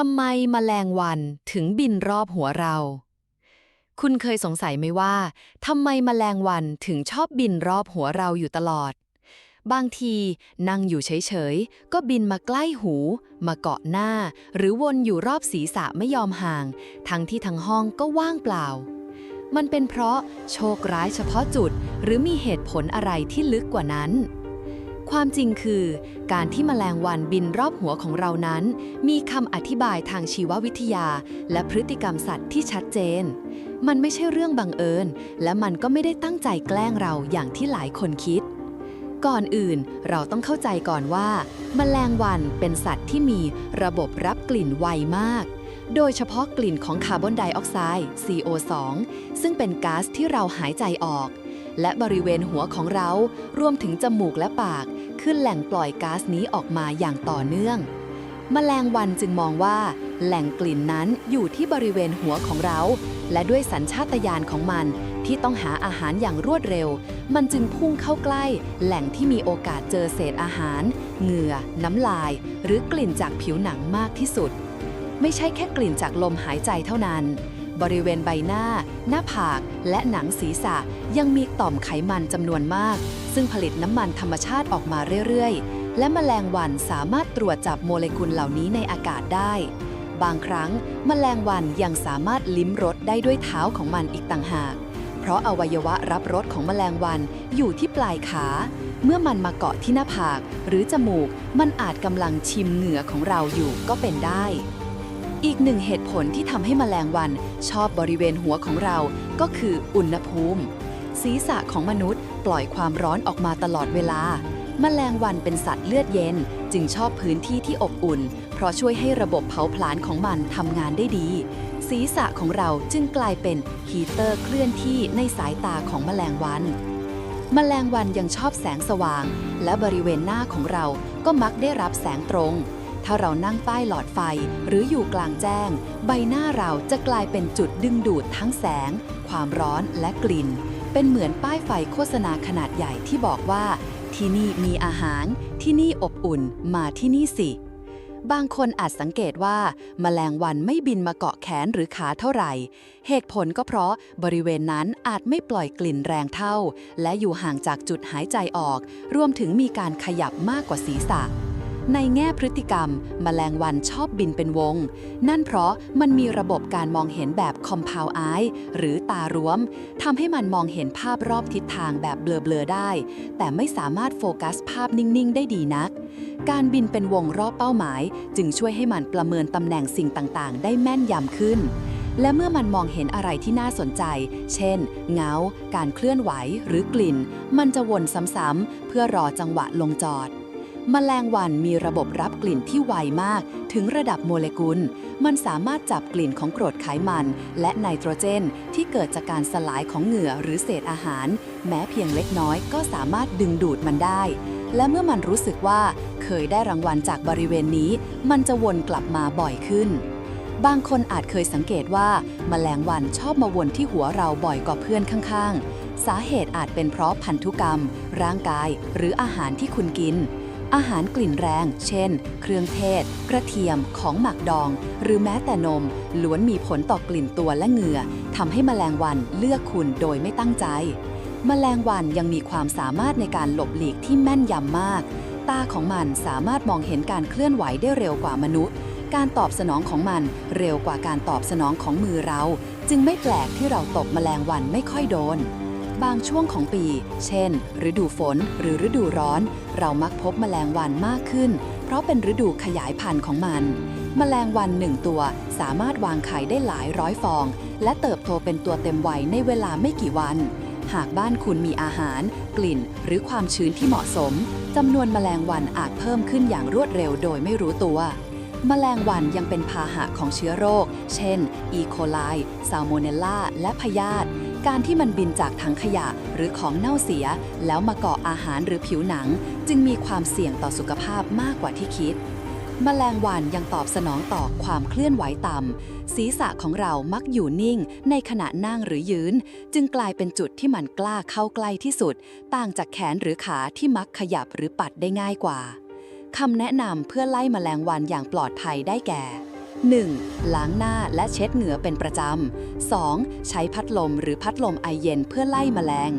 ทำไมแมลงวันถึงบินรอบหัวเรา คุณเคยสงสัยไหมว่าทำไมแมลงวันถึงชอบบินรอบหัวเราอยู่ตลอด บางทีนั่งอยู่เฉยๆ ก็บินมาใกล้หู มาเกาะหน้า หรือวนอยู่รอบศีรษะไม่ยอมห่าง ทั้งที่ทั้งห้องก็ว่างเปล่า มันเป็นเพราะโชคร้ายเฉพาะจุด หรือมีเหตุผลอะไรที่ลึกกว่านั้น ความจริงคือ การที่แมลงวันบินรอบหัวของเรานั้น มีคำอธิบายทางชีววิทยา และพฤติกรรมสัตว์ที่ชัดเจน มันไม่ใช่เรื่องบังเอิญ และมันก็ไม่ได้ตั้งใจแกล้งเราอย่างที่หลายคนคิด ก่อนอื่นเราต้องเข้าใจก่อนว่าแมลงวันเป็นสัตว์ที่มีระบบรับกลิ่นไวมาก โดยเฉพาะกลิ่นของคาร์บอนไดออกไซด์ CO2 ซึ่งเป็นก๊าซที่เราหายใจออกและบริเวณหัวของเรา รวมถึงจมูกและปาก ขึ้นแหล่งปล่อยก๊าซนี้ออกมาอย่างต่อเนื่อง แมลงวันจึงมองว่า แหล่งกลิ่นนั้นอยู่ที่บริเวณหัวของเรา และด้วยสัญชาตญาณของมันที่ต้องหาอาหารอย่างรวดเร็ว มันจึงพุ่งเข้าใกล้ แหล่งที่มีโอกาสเจอเศษอาหาร เหงื่อ น้ำลาย หรือกลิ่นจากผิวหนังมากที่สุด ไม่ใช่แค่กลิ่นจากลมหายใจเท่านั้น บริเวณใบหน้า หน้าผาก และหนังศีรษะยังมีต่อมไขมันจำนวนมาก ซึ่งผลิตน้ำมันธรรมชาติออกมาเรื่อยๆ และแมลงวันสามารถตรวจจับโมเลกุลเหล่านี้ในอากาศได้ บางครั้งแมลงวันยังสามารถลิ้มรสได้ด้วยเท้าของมันอีกต่างหาก เพราะอวัยวะรับรสของแมลงวันอยู่ที่ปลายขา เมื่อมันมาเกาะที่หน้าผาก หรือจมูก มันอาจกำลังชิมเหงื่อของเราอยู่ก็เป็นได้ อีกหนึ่งเหตุผลที่ทำให้แมลงวันชอบบริเวณหัวของเราก็คืออุณหภูมิ ศีรษะของมนุษย์ปล่อยความร้อนออกมาตลอดเวลา แมลงวันเป็นสัตว์เลือดเย็น จึงชอบพื้นที่ที่อบอุ่น เพราะช่วยให้ระบบเผาผลาญของมันทำงานได้ดี ศีรษะของเราจึงกลายเป็นฮีเตอร์เคลื่อนที่ในสายตาของแมลงวันแมลงวันยังชอบแสงสว่าง และบริเวณหน้าของเราก็มักได้รับแสงตรง ถ้าเรานั่งใต้หลอดไฟหรืออยู่กลางแจ้ง ใบหน้าเราจะกลายเป็นจุดดึงดูดทั้งแสง ความร้อนและกลิ่น เป็นเหมือนป้ายไฟโฆษณาขนาดใหญ่ที่บอกว่า ที่นี่มีอาหาร ที่นี่อบอุ่นมาที่นี่สิ บางคนอาจสังเกตว่าแมลงวันไม่บินมาเกาะแขนหรือขาเท่าไหร่ เหตุผลก็เพราะบริเวณนั้นอาจไม่ปล่อยกลิ่นแรงเท่า และอยู่ห่างจากจุดหายใจออก รวมถึงมีการขยับมากกว่าศีรษะ ในแง่พฤติกรรมแมลงวันชอบบินเป็นวง นั่นเพราะมันมีระบบการมองเห็นแบบ compound eye หรือตารวมทำให้มันมองเห็นภาพรอบทิศทางแบบเบลอๆได้ แต่ไม่สามารถโฟกัสภาพนิ่ง ๆ ได้ดีนัก การบินเป็นวงรอบเป้าหมาย จึงช่วยให้มันประเมินตำแหน่งสิ่งต่างๆ ได้แม่นยำขึ้นและเมื่อมันมองเห็นอะไรที่น่าสนใจ เช่น เงา การเคลื่อนไหว หรือกลิ่น มันจะวนซ้ำๆ เพื่อรอจังหวะลงจอด แมลงวันมีระบบรับกลิ่นที่ไวมาก ถึงระดับโมเลกุล มันสามารถจับกลิ่นของกรดไขมัน และไนโตรเจน ที่เกิดจากการสลายของเหงื่อหรือเศษอาหาร แม้เพียงเล็กน้อยก็สามารถดึงดูดมันได้ และเมื่อมันรู้สึกว่าเคยได้รางวัลจากบริเวณนี้ มันจะวนกลับมาบ่อยขึ้น บางคนอาจเคยสังเกตว่า แมลงวันชอบมาวนที่หัวเราบ่อยกว่าเพื่อนข้างๆ สาเหตุอาจเป็นเพราะพันธุกรรม ร่างกาย หรืออาหารที่คุณกิน อาหารกลิ่นแรง เช่น เครื่องเทศ กระเทียม ของหมักดอง หรือแม้แต่นม ล้วนมีผลต่อกลิ่นตัวและเหงื่อทำให้แมลงวันเลือกคุณโดยไม่ตั้งใจ แมลงวันยังมีความสามารถในการหลบหลีกที่แม่นยำมาก ตาของมันสามารถมองเห็นการเคลื่อนไหวได้เร็วกว่ามนุษย์ การตอบสนองของมันเร็วกว่าการตอบสนองของมือเรา จึงไม่แปลกที่เราตบแมลงวันไม่ค่อยโดน บางช่วงของปี เช่น ฤดูฝนหรือฤดูร้อน เรามักพบแมลงวันมากขึ้น เพราะเป็นฤดูขยายพันธุ์ของมัน แมลงวันหนึ่งตัวสามารถวางไข่ได้หลายร้อยฟอง และเติบโตเป็นตัวเต็มวัยในเวลาไม่กี่วัน หากบ้านคุณมีอาหาร กลิ่น หรือความชื้นที่เหมาะสมจำนวนแมลงวันอาจเพิ่มขึ้นอย่างรวดเร็วโดยไม่รู้ตัวแมลงวันยังเป็นพาหะของเชื้อโรค เช่น อีโคไล ซาโมเนลลาและพยาธิ การที่มันบินจากถังขยะหรือของเน่าเสีย แล้วมาเกาะอาหารหรือผิวหนัง จึงมีความเสี่ยงต่อสุขภาพมากกว่าที่คิดแมลงวันยังตอบสนองต่อความเคลื่อนไหวต่ำ ศีรษะของเรามักอยู่นิ่ง ในขณะนั่งหรือยืน จึงกลายเป็นจุดที่มันกล้าเข้าใกล้ที่สุด ต่างจากแขนหรือขาที่มักขยับหรือปัดได้ง่ายกว่าคำแนะนำเพื่อไล่แมลงวันอย่างปลอดภัยได้แก่ 1. ล้างหน้าและเช็ดเหงื่อเป็นประจำ 2. ใช้พัดลมหรือพัดลมไอเย็นเพื่อไล่แมลง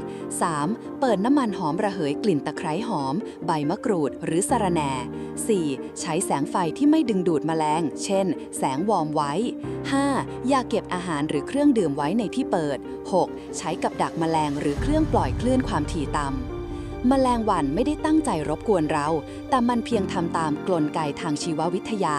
3. เปิดน้ำมันหอมระเหยกลิ่นตะไคร้หอม ใบมะกรูดหรือสะระแหน่ 4. ใช้แสงไฟที่ไม่ดึงดูดแมลง เช่น แสงวอร์มไว้ 5. อย่าเก็บอาหารหรือเครื่องดื่มไว้ในที่เปิด 6. ใช้กับดักแมลงหรือเครื่องปล่อยคลื่นความถี่ต่ำแมลงวันไม่ได้ตั้งใจรบกวนเรา แต่มันเพียงทำตามกลไกทางชีววิทยา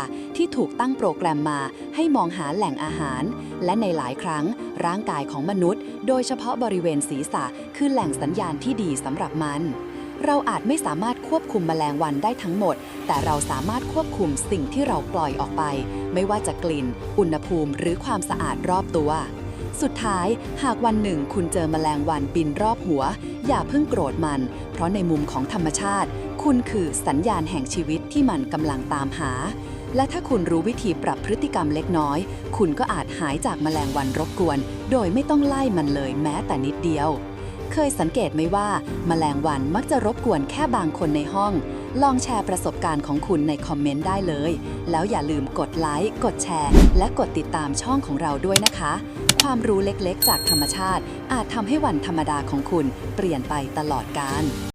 ที่ถูกตั้งโปรแกรมมาให้มองหาแหล่งอาหาร และในหลายครั้งร่างกายของมนุษย์ โดยเฉพาะบริเวณศีรษะคือแหล่งสัญญาณที่ดีสำหรับมัน เราอาจไม่สามารถควบคุมแมลงวันได้ทั้งหมด แต่เราสามารถควบคุมสิ่งที่เราปล่อยออกไป ไม่ว่าจะกลิ่น อุณหภูมิหรือความสะอาดรอบตัวสุดท้ายหากวันหนึ่งคุณเจอแมลงวันบินรอบหัว อย่าเพิ่งโกรธมัน เพราะในมุมของธรรมชาติ คุณคือสัญญาณแห่งชีวิตที่มันกำลังตามหา และถ้าคุณรู้วิธีปรับพฤติกรรมเล็กน้อย คุณก็อาจหายจากแมลงวันรบกวน โดยไม่ต้องไล่มันเลยแม้แต่นิดเดียว เคยสังเกตไหมว่า แมลงวันมักจะรบกวนแค่บางคนในห้อง ลองแชร์ประสบการณ์ของคุณในคอมเมนต์ได้เลย แล้วอย่าลืมกดไลค์กดแชร์ และกดติดตามช่องของเราด้วยนะคะ ความรู้เล็กๆ จากธรรมชาติ อาจทำให้วันธรรมดาของคุณเปลี่ยนไปตลอดกาล